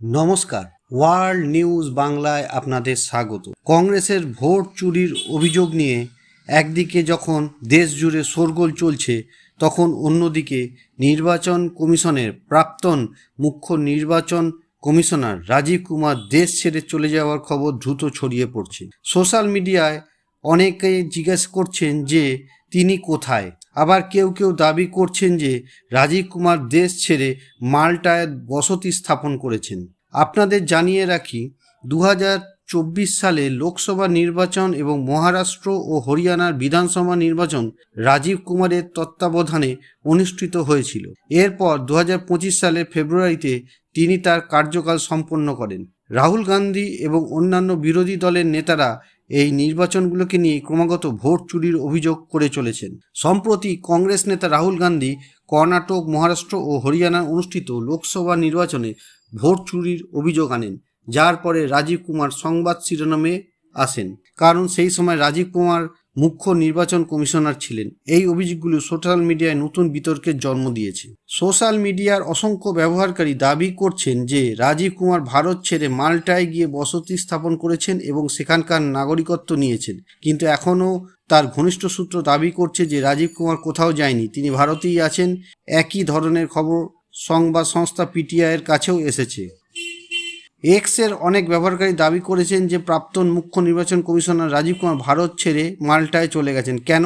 নমস্কার। World news বাংলায় আপনাদের স্বাগত। কংগ্রেসের ভোট চুরির অভিযোগ নিয়ে একদিকে যখন দেশ জুড়ে শোরগোল চলছে, তখন অন্যদিকে নির্বাচন কমিশনের প্রাক্তন মুখ্য নির্বাচন কমিশনার রাজীব কুমার দেশ ছেড়ে চলে যাওয়ার খবর দ্রুত ছড়িয়ে পড়ছে। সোশ্যাল মিডিয়ায় অনেকে জিজ্ঞেস করছেন যে, তিনি কোথায়? আবার কেউ কেউ দাবি করছেন যে রাজীব কুমার দেশ ছেড়ে মাল্টায় বসতি স্থাপন করেছেন। আপনাদের জানিয়ে রাখি দু চব্বিশ সালে লোকসভা নির্বাচন এবং মহারাষ্ট্র ও হরিয়ানার বিধানসভা নির্বাচন রাজীব কুমারের তত্ত্বাবধানে অনুষ্ঠিত হয়েছিল। এরপর দু সালের ফেব্রুয়ারিতে তিনি তার কার্যকাল সম্পন্ন করেন। রাহুল গান্ধী এবং অন্যান্য বিরোধী দলের নেতারা এই নির্বাচনগুলোকে নিয়ে ক্রমাগত ভোট চুরির অভিযোগ করে চলেছেন। সম্প্রতি কংগ্রেস নেতা রাহুল গান্ধী কর্ণাটক, মহারাষ্ট্র ও হরিয়ানায় অনুষ্ঠিত লোকসভা নির্বাচনে ভোট চুরির অভিযোগ আনেন। যার পরে রাজীব কুমার সংবাদ শিরোনামে আসেন। কারণ সেই সময় রাজীব কুমার মুখ্য নির্বাচন কমিশনার ছিলেন। এই অভিযোগগুলো সোশ্যাল মিডিয়ায় নতুন বিতর্কের জন্ম দিয়েছে। সোশ্যাল মিডিয়ার অসংখ্য ব্যবহারকারী দাবি করছেন যে রাজীব কুমার ভারত ছেড়ে মাল্টায় গিয়ে বসতি স্থাপন করেছেন এবং সেখানকার নাগরিকত্ব নিয়েছেন। কিন্তু এখনও তার ঘনিষ্ঠ সূত্র দাবি করছে যে রাজীব কুমার কোথাও যায়নি। তিনি ভারতেই আছেন। একই ধরনের খবর সংবাদ সংস্থা পিটিআইয়ের কাছেও এসেছে। এক্সের অনেক ব্যবহারকারী দাবি করেছেন যে প্রাক্তন মুখ্য নির্বাচন কমিশনার রাজীব কুমার ভারত ছেড়ে মাল্টায় চলে গেছেন। কেন?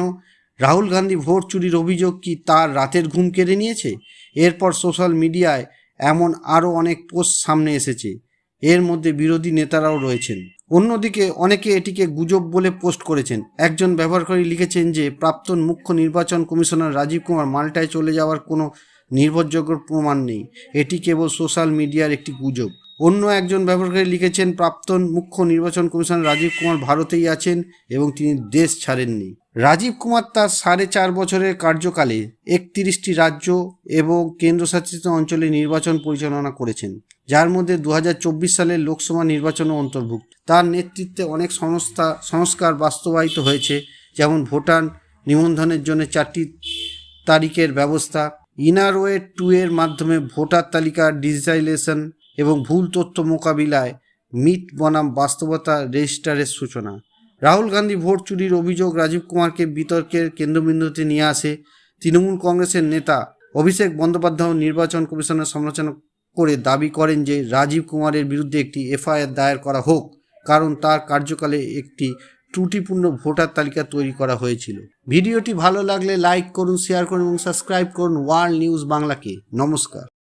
রাহুল গান্ধী ভোট চুরির অভিযোগ কি তার রাতের ঘুম কেড়ে নিয়েছে? এরপর সোশ্যাল মিডিয়ায় এমন আরও অনেক পোস্ট সামনে এসেছে। এর মধ্যে বিরোধী নেতারাও রয়েছেন। অন্যদিকে অনেকে এটিকে গুজব বলে পোস্ট করেছেন। একজন ব্যবহারকারী লিখেছেন যে, প্রাক্তন মুখ্য নির্বাচন কমিশনার রাজীব কুমার মাল্টায় চলে যাওয়ার কোনো নির্ভরযোগ্য প্রমাণ নেই। এটি কেবল সোশ্যাল মিডিয়ার একটি গুজব। অন্য একজন ব্যবহারকারী লিখেছেন, প্রাক্তন মুখ্য নির্বাচন কমিশনার রাজীব কুমার ভারতেই আছেন এবং তিনি দেশ ছাড়েননি। রাজীব কুমার তার সাড়ে চার বছরের কার্যকালে একত্রিশটি রাজ্য এবং কেন্দ্রশাসিত অঞ্চলে নির্বাচন পরিচালনা করেছেন, যার মধ্যে দু হাজার চব্বিশ সালের লোকসভা নির্বাচনও অন্তর্ভুক্ত। তার নেতৃত্বে অনেক সংস্থা, সংস্কার বাস্তবায়িত হয়েছে, যেমন ভোটার নিবন্ধনের জন্য চারটি তারিখের ব্যবস্থা ইনারওয়ে টু এর মাধ্যমে ভোটার তালিকার ডিজিটাইজেশন এবং ভুল তথ্য মোকাবিলায় মিট বনাম বাস্তবতা রেজিস্টারের সূচনা। রাহুল গান্ধী ভোট চুরির অভিযোগ রাজীব কুমারকে বিতর্কের কেন্দ্রবিন্দুতে নিয়ে আসে তৃণমূল কংগ্রেসের নেতা অভিষেক বন্দ্যোপাধ্যায় নির্বাচন কমিশনের সমালোচনা করে দাবি করেন যে রাজীব কুমারের বিরুদ্ধে একটি এফআইআর দায়ের করা হোক, কারণ তার কার্যকালে একটি ত্রুটিপূর্ণ ভোটার তালিকা তৈরি করা হয়েছিল। ভিডিওটি ভালো লাগলে লাইক করুন, শেয়ার করুন এবং সাবস্ক্রাইব করুন ওয়ার্ল্ড নিউজ বাংলাকে। নমস্কার।